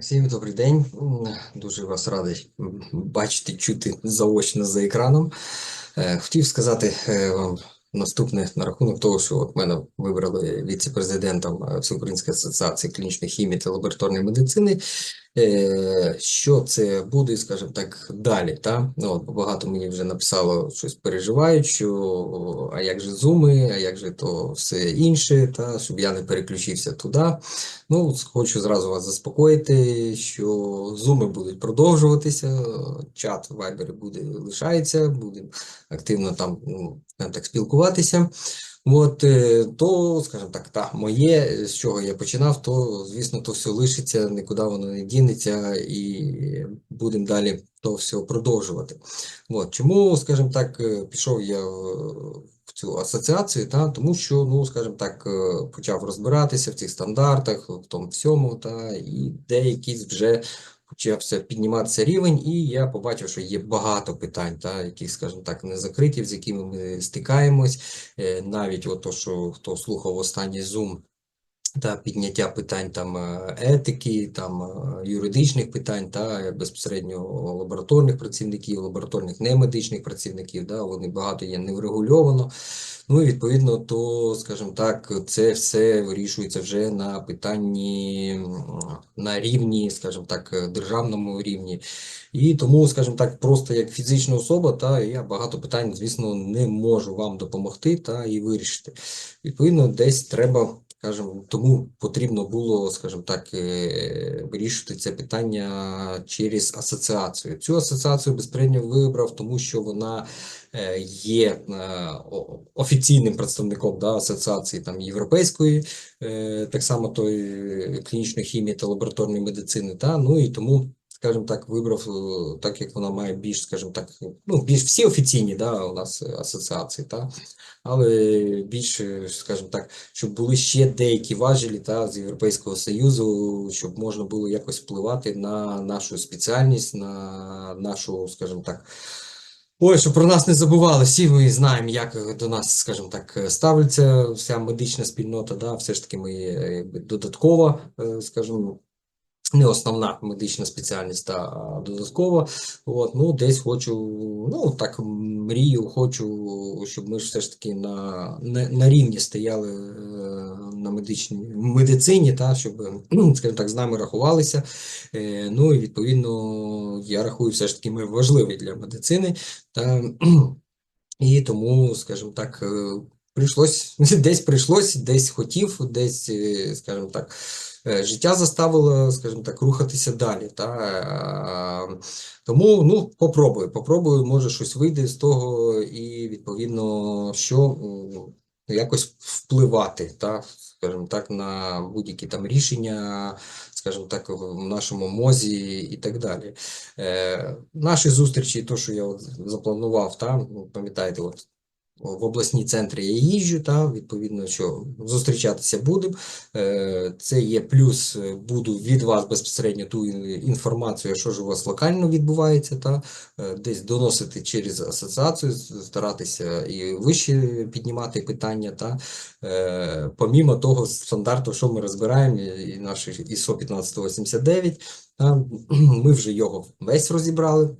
Всім добрий день. Дуже вас радий бачити, чути заочно за екраном. Е, Хотів сказати е, вам наступне на рахунок того, що от мене вибрали віце-президентом е, Всеукраїнської асоціації клінічної хімії та лабораторної медицини. Е, Що це буде, скажімо так, далі? Та? Ну, от багато мені вже написало щось переживають, а як же зуми, а як же то все інше, та? щоб я не переключився туди. Ну, хочу зразу вас заспокоїти, що зуми будуть продовжуватися, чат в Viber буде лишається, будемо активно там, ну, так спілкуватися. От, е, то, скажімо так, та, моє, з чого я починав, то, звісно, то все лишиться, нікуди воно не дінеться, і будемо далі то все продовжувати. От, чому, скажімо так, е, пішов я в цю асоціацію, та, тому що, ну, скажімо так, е, почав розбиратися в цих стандартах, в тому всьому, та, і деякі вже почався підніматися рівень, і я побачив, що є багато питань, та, які, скажімо так, не закриті, з якими ми стикаємось. Е, Навіть от то, що хто слухав останній Zoom, та підняття питань там е, етики, там е, юридичних питань та безпосередньо лабораторних працівників, лабораторних немедичних працівників, да, вони багато є не врегульовано. Ну і відповідно, то, скажімо так, це все вирішується вже на питанні на рівні, скажімо так, державному рівні. І тому, скажімо так, просто як фізична особа, та я багато питань, звісно, не можу вам допомогти та і вирішити. Відповідно, десь треба. Скажімо, тому потрібно було, скажімо так, е, вирішити це питання через асоціацію. Цю асоціацію безпередньо вибрав, тому що вона е, є е, офіційним представником да, асоціації там європейської, так само той е, клінічної хімії та лабораторної медицини. Та, ну і тому, скажімо так, вибрав е, так, як вона має більш, скажімо так, ну більш всі офіційні, да, у нас е, асоціації, та, але більше, скажімо так, щоб були ще деякі важелі та, з Європейського Союзу, щоб можна було якось впливати на нашу спеціальність, на нашу, скажімо так, ой, щоб про нас не забували. Всі ми знаємо, як до нас, скажімо так, ставиться вся медична спільнота, да, все ж таки ми є якби е, скажімо, не основна медична спеціальність, та додаткова. От, ну, десь хочу, ну, так мрію, хочу, щоб ми ж все ж таки на, на, на рівні стояли е, на медичній медицині, та, щоб, скажімо так, з нами рахувалися. Е, ну, і відповідно, я рахую, все ж таки ми важливі для медицини. Та, і тому, скажімо так, е, прийшлось, десь прийшлось, десь хотів, десь, е, скажімо так, е, життя заставило, скажімо так, рухатися далі. Та, е, тому, ну, попробую, попробую, може щось вийде з того, і відповідно, що якось впливати, та, скажімо так, на будь-які там рішення, скажімо так, в нашому мозі і так далі. Наші зустрічі, то, що я от запланував, та, ну, пам'ятаєте, от в обласні центри я їжджу, та, відповідно, що зустрічатися будемо. Е, Це є плюс, е, буду від вас безпосередньо ту інформацію, що ж у вас локально відбувається, та, е, десь доносити через асоціацію, старатися і вище піднімати питання, та, помімо того стандарту, що ми розбираємо, і наш ISO 1589, та, ми вже його весь розібрали.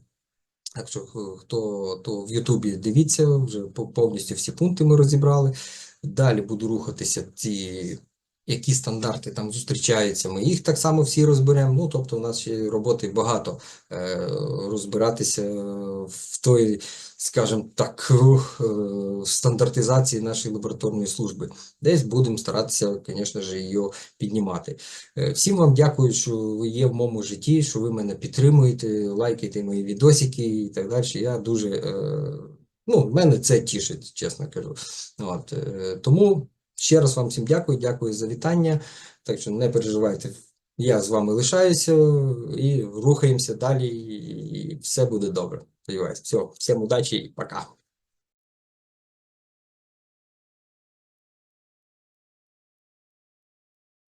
Так що хто то в Ютубі дивіться, вже по- повністю всі пункти ми розібрали. Далі буду рухатися ці, які стандарти там зустрічаються, ми їх так само всі розберемо. Ну, тобто, у нас ще роботи багато е, розбиратися в той, скажімо так, е, стандартизації нашої лабораторної служби. Десь будемо старатися, звісно ж, її піднімати. Е, Всім вам дякую, що ви є в моєму житті, що ви мене підтримуєте, лайкаєте мої відосики і так далі. Я дуже, ну, мене це тішить, чесно кажу. От, тому ще раз вам всім дякую, дякую за вітання. Так що не переживайте, я з вами лишаюся і рухаємося далі, і все буде добре. Сподіваюсь. Все, всім удачі і пока.